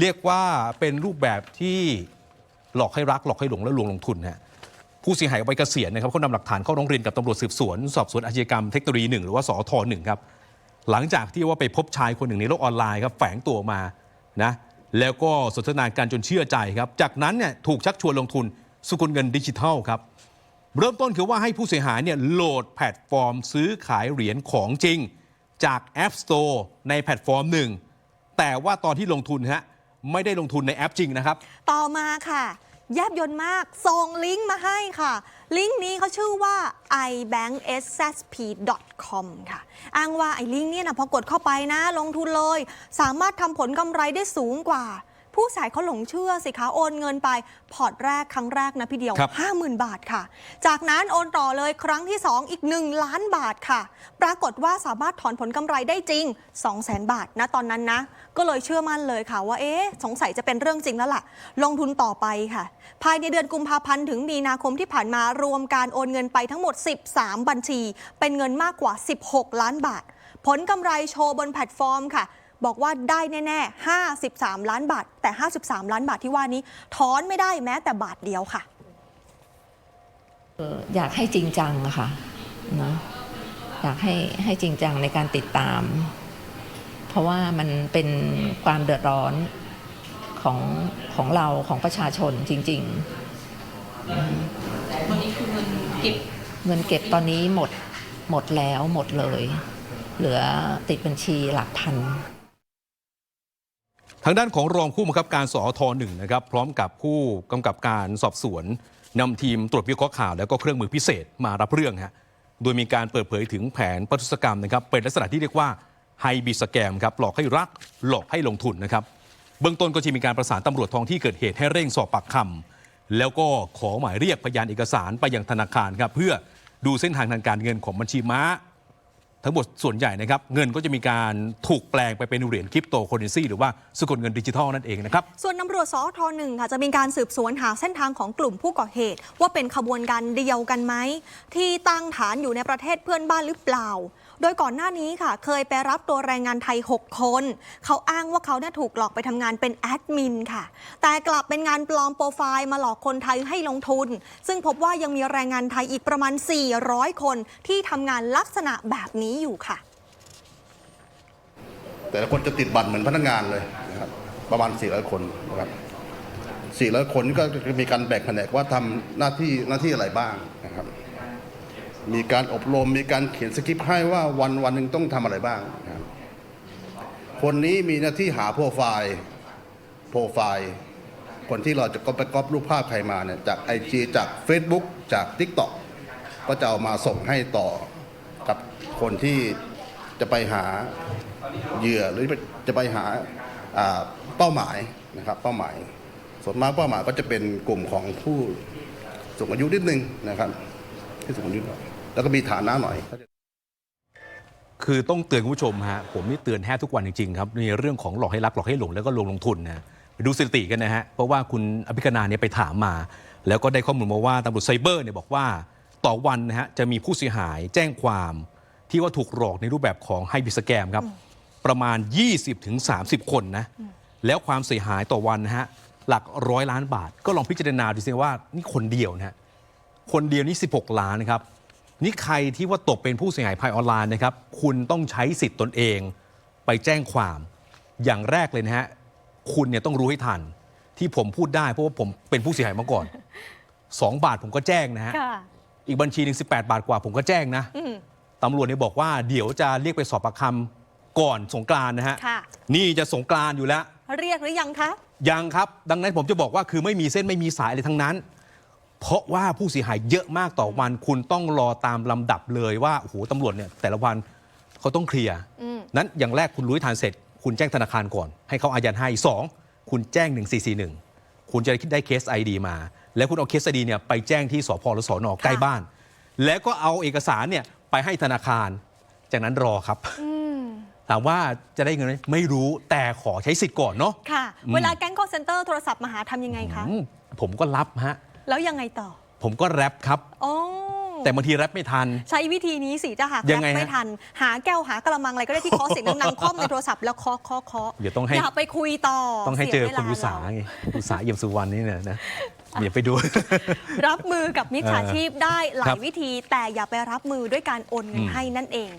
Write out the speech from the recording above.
เรียกว่าเป็นรูปแบบที่หลอกให้รักหลอกให้หลงและลวงลงทุนฮะผู้เสียหายวัยเกษียณนะครับเขานำหลักฐานเข้าร้องเรียนกับตำรวจสืบสวน สอบสวนอาชญากรรมเทคโนโลยีหนึ่งหรือว่าสอทหนึ่งครับหลังจากที่ว่าไปพบชายคนหนึ่งในโลกออนไลน์ครับแฝงตัวมานะแล้วก็สนทนาการจนเชื่อใจครับ จากนั้นเนี่ยถูกชักชวนลงทุนสกุลเงินดิจิทัลครับเริ่มต้นคือว่าให้ผู้เสียหายเนี่ยโหลดแพลตฟอร์ม ซื้อขายเหรียญของจริง จาก App Store ในแพลตฟอร์มหนึ่งแต่ว่าตอนที่ลงทุนฮะ ไม่ได้ลงทุนในแอปจริงนะครับ ต่อมาค่ะ แยบยนต์มาก ส่งลิงก์มาให้ค่ะ ลิงก์นี้เขาชื่อว่า ibankssp.com ค่ะ อ้างว่าไอ้ลิงก์เนี่ยนะพอกดเข้าไปนะ ลงทุนเลย สามารถทำผลกำไรได้สูงกว่า ผู้สายเขาหลงเชื่อสิคะโอนเงินไปพอร์ตแรกครั้งแรกนะพี่เดียวครับ50,000 บาทค่ะ จากนั้นโอนต่อเลยครั้งที่ 2 อีก 1 ล้านบาทค่ะ ปรากฏว่าสามารถถอนผลกำไรได้จริง 200,000 บาทนะตอนนั้นนะ ก็เลยเชื่อมั่นเลยค่ะว่าเอ๊ะสงสัยจะเป็นเรื่องจริงแล้วล่ะ ลงทุนต่อไปค่ะ ภายในเดือนกุมภาพันธ์ถึงมีนาคมที่ผ่านมารวมการโอนเงินไปทั้งหมด 13 บัญชี เป็นเงินมากกว่า 16 ล้านบาท ผลกำไรโชว์บนแพลตฟอร์มค่ะ บอกว่าได้แน่ๆ 53 ล้านบาท แต่ 53 ล้านบาทที่ว่านี้ถอนไม่ได้แม้แต่บาทเดียวค่ะเอ่ออยากให้จริงจังอะค่ะนะอยากให้ให้จริงจังในการติดตาม เพราะว่ามันเป็นความเดือดร้อนของของเราของประชาชนจริงวันนี้คือเงินเก็บๆเงินเก็บตอนนี้หมดหมดแล้วหมดเลย เหลือติดบัญชีหลักพันทางด้านของรองผู้บังคับการสอทหนึ่งนะครับพร้อมกับผู้กำกับการสอบสวนนำทีมตรวจวิเคราะห์ข่าว แล้วก็เครื่องมือพิเศษมารับเรื่องฮะโดยมีการเปิดเผยถึงแผนปฏิษกรรมนะครับเป็นลักษณะที่เรียกว่าไฮบิสแกมครับหลอกให้รักหลอกให้ลงทุนนะครับเบื้องต้นก็จะมีการประสานตำรวจท้องที่เกิดเหตุให้เร่งสอบปากคำแล้วก็ขอหมายเรียกพยานเอกสารไปยังธนาคารครับเพื่อดูเส้นทางทางการเงินของบัญชีม้า ทั้งหมดส่วนใหญ่นะครับ เงินก็จะมีการถูกแปลงไปเป็นเหรียญคริปโตเคอเรนซีหรือว่าสกุลเงินดิจิทัลนั่นเองนะครับ ส่วนตำรวจสอทหนึ่งค่ะ จะมีการสืบสวนหาเส้นทางของกลุ่มผู้ก่อเหตุ ว่าเป็นขบวนการเดียวกันไหมที่ตั้งฐานอยู่ในประเทศเพื่อนบ้านหรือเปล่า โดยก่อนหน้านี้ค่ะ เคยไปรับตัวแรงงานไทย 6 คน เขาอ้างว่าเขาเนี่ยถูกหลอกไปทำงานเป็นแอดมินค่ะ แต่กลับเป็นงานปลอมโปรไฟล์มาหลอกคนไทยให้ลงทุน ซึ่งพบว่ายังมีแรงงานไทยอีกประมาณ 400 คนที่ทำงานลักษณะแบบนี้อยู่ค่ะ แต่ละคนจะติดบัตรเหมือนพนักงานเลยนะครับประมาณ 400 คนนะครับ400 คนก็จะมีการแบ่งแผนกว่าทำหน้าที่หน้าที่อะไรบ้างนะครับ มีการอบรมมีการเขียนสคริปต์ให้ว่าวันวันหนึ่งต้องทำอะไรบ้างครับคนนี้มีหน้าที่หาโปรไฟล์โปรไฟล์ คนที่เราจะก็ไปก๊อปรูปภาพใครมาเนี่ยจากไอจีจาก Facebook จาก TikTok ก็จะเอามาส่งให้ต่อกับคนที่จะไปหาเหยื่อหรือจะไปหาเป้าหมายนะครับเป้าหมาย ส่วนมากเป้าหมายก็จะเป็นกลุ่มของผู้สูงอายุนิดนึงนะครับที่สูงอายุ แล้วก็มีฐานะหน่อย คือต้องเตือนคุณผู้ชมฮะผมนี่เตือนแทบทุกวันจริงๆครับในเรื่องของหลอกให้รักหลอกให้หลงแล้วก็ลงลงทุนนะไปดูสถิติกันนะฮะเพราะว่าคุณอภิคณาเนี่ยไปถามมา แล้วก็ได้ข้อมูลมาว่าตำรวจไซเบอร์เนี่ยบอกว่าต่อวันนะฮะจะมีผู้เสียหายแจ้งความที่ว่าถูกหลอกในรูปแบบของไฮบิสแกมครับประมาณ 20-30 คนนะแล้วความเสียหายต่อวันนะฮะหลักร้อยล้านบาท ก็ลองพิจารณาดูสิว่านี่คนเดียวนะฮะคนเดียวนี่ 16 ล้านนะครับ นี่ใครที่ว่าตกเป็นผู้เสียหายภายออนไลน์นะครับ คุณต้องใช้สิทธิ์ตนเอง ไปแจ้งความอย่างแรกเลยนะฮะคุณเนี่ยต้องรู้ให้ทัน ที่ผมพูดได้เพราะว่าผมเป็นผู้เสียหายมาก่อน 2 บาทผมก็แจ้งนะฮะค่ะอีกบัญชีหนึ่ง18บาทกว่าผมก็แจ้งนะอืมตำรวจเนี่ยบอกว่าเดี๋ยวจะเรียกไปสอบปากคำก่อนสงกรานต์นะฮะค่ะนี่จะสงกรานต์อยู่แล้ว เรียกหรือยังคะยังครับ ดังนั้นผมจะบอกว่าคือไม่มีเส้นไม่มีสายอะไรทั้งนั้น เพราะว่าผู้เสียหายเยอะมากต่อวัน คุณต้องรอตามลำดับเลยว่าโอ้โหตำรวจเนี่ยแต่ละวันเขาต้องเคลียร์อืมนั้นอย่างแรกคุณรู้ให้ทันเสร็จ คุณแจ้งธนาคารก่อน ให้เขาอายันให้สองคุณแจ้ง 1441 คุณจะได้เคส ID มา แล้วคุณเอาเคส ID เนี่ยไปแจ้งที่สพหรือสอนอใกล้บ้าน แล้วก็เอาเอกสารเนี่ยไปให้ธนาคาร จากนั้นรอครับอืมถามว่าจะได้เงินไหมไม่รู้แต่ขอใช้สิทธิ์ก่อนเนาะค่ะอืมเวลาแก๊ง call center โทรศัพท์มาหาทำยังไงคะอืมผมก็รับฮะ แล้วยังไงต่อ ผมก็แรปครับอ๋อแต่บางทีแรปไม่ทัน ใช้วิธีนี้สิถ้าหากยังไงรับไม่ฮะทัน หาแก้วหากระมังอะไรก็ได้ที่เคาะเสียงดังๆคล่อมในโทรศัพท์แล้วเคาะเคาะเคาะเดี๋ยวต้องให้อย่าไปคุยต่อ ต้องให้เจอสียคุณวลอุตสาเรไงอุตสาเยี่ยมสุวรรณนี่เนี่ยนะอย่าไปดู รับมือกับมิจฉาชีพได้หลาครัยบวิธี แต่อย่าไปรับมือด้วยการโอนเงินอืมให้นั่นเอง